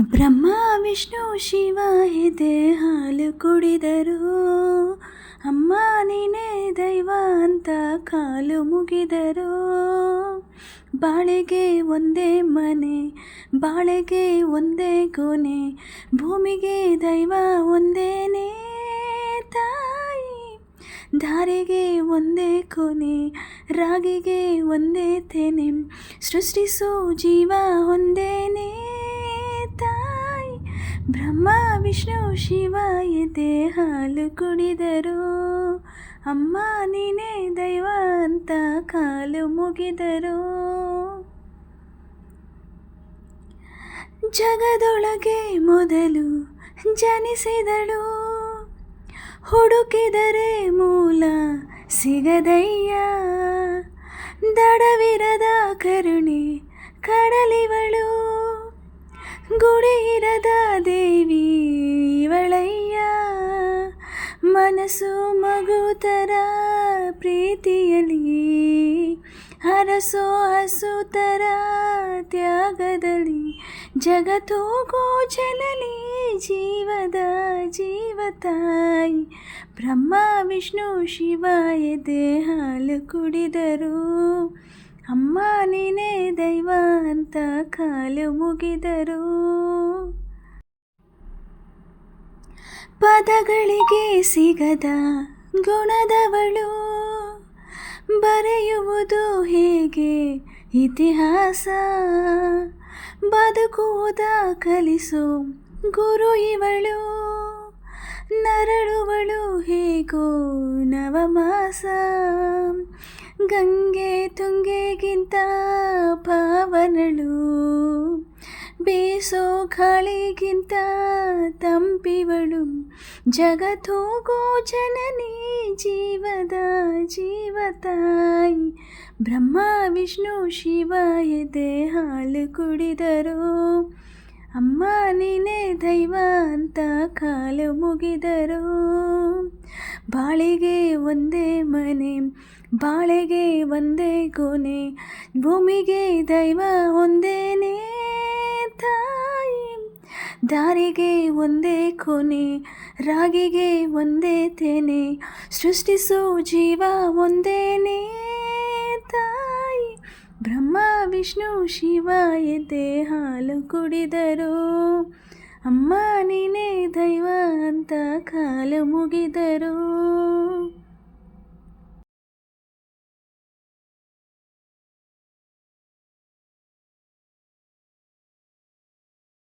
ಬ್ರಹ್ಮ, ವಿಷ್ಣು, ಶಿವ, ಎದೆ, ಹಾಲು ಕುಡಿದರು. ಅಮ್ಮ, ನೀನೇ ದೈವ ಅಂತ ಕಾಲು ಮುಗಿದರು. ಬಾಳೆಗೆ ಒಂದೇ ಮನೆ, ಬಾಳೆಗೆ ಒಂದೇ ಕೊನೆ ಭೂಮಿಗೆ ದೈವ ಒಂದೇನೆ ತಾಯಿ. ಧಾರೆಗೆ ಒಂದೇ ಕೊನೆ ರಾಗಿಗೆ ಒಂದೇ ತೆನೆ, ಸೃಷ್ಟಿಸೋ ಜೀವ ಒಂದೇನೇ ಬ್ರಹ್ಮ, ವಿಷ್ಣು, ಶಿವ ಎದೆ ಹಾಲು ಕುಡಿದರು. ಅಮ್ಮ, ನೀನೇ ದೈವ ಅಂತ ಕಾಲು ಮುಗಿದರು. ಜಗದೊಳಗೆ ಮೊದಲು ಜನಿಸಿದಳು. ಹುಡುಕಿದರೆ ಮೂಲ ಸಿಗದಯ್ಯ. ದಡವಿರದ ಮನಸ್ಸು ಮಗುತರ ಪ್ರೀತಿಯಲ್ಲಿ, ಹರಸೋ ಹಸುತರ ತ್ಯಾಗದಲ್ಲಿ ಜಗತ್ತೋಗೋ ಗೋಚನಲಿ ಜೀವದ ಜೀವ ತಾಯಿ ಬ್ರಹ್ಮ, ವಿಷ್ಣು, ಶಿವಾಯ ದೇಹಾಲು ಕುಡಿದರು. ಅಮ್ಮ, ನೀನೇ ದೈವ ಅಂತ ಕಾಲು ಮುಗಿದರು. ಪದಗಳಿಗೆ ಸಿಗದ ಗುಣದವಳು. ಬರೆಯುವುದು ಹೇಗೆ? ಇತಿಹಾಸ. ಬದುಕುವುದ ಕಲಿಸು ಗುರು ಇವಳು. ನರಳುವಳು ಹೇಗೋ ನವಮಾಸ. ಗಂಗೆ ತುಂಗೆಗಿಂತ ಪಾವನಳು. ಬೇಸೋ ಗಾಳಿಗಿಂತ ತಂಪಿವಳು. ಜಗತ್ತೋಗೋ ಜನನಿ ಜೀವದ ಜೀವ ತಾಯಿ ಬ್ರಹ್ಮ, ವಿಷ್ಣು, ಶಿವ, ಎದೆ, ಹಾಲು ಕುಡಿದರು. ಅಮ್ಮ, ನೀನೇ ದೈವ ಅಂತ ಕಾಲು ಮುಗಿದರು. ಬಾಳಿಗೆ ಒಂದೇ ಮನೆ, ಬಾಳೆಗೆ ಒಂದೇ ಕೊನೆ ಭೂಮಿಗೆ ದೈವ ಒಂದೇನೇ ದಾರಿಗೆ ಒಂದೇ ಕೊನೆ ರಾಗಿಗೆ ಒಂದೇ ತೆನೆ, ಸೃಷ್ಟಿಸೋ ಜೀವ ಒಂದೇನೇ ತಾಯಿ. ಬ್ರಹ್ಮ, ವಿಷ್ಣು, ಶಿವ, ಎದೆ, ಹಾಲು ಕುಡಿದರು. ಅಮ್ಮ, ನೀನೇ ದೈವ ಅಂತ ಕಾಲು ಮುಗಿದರು.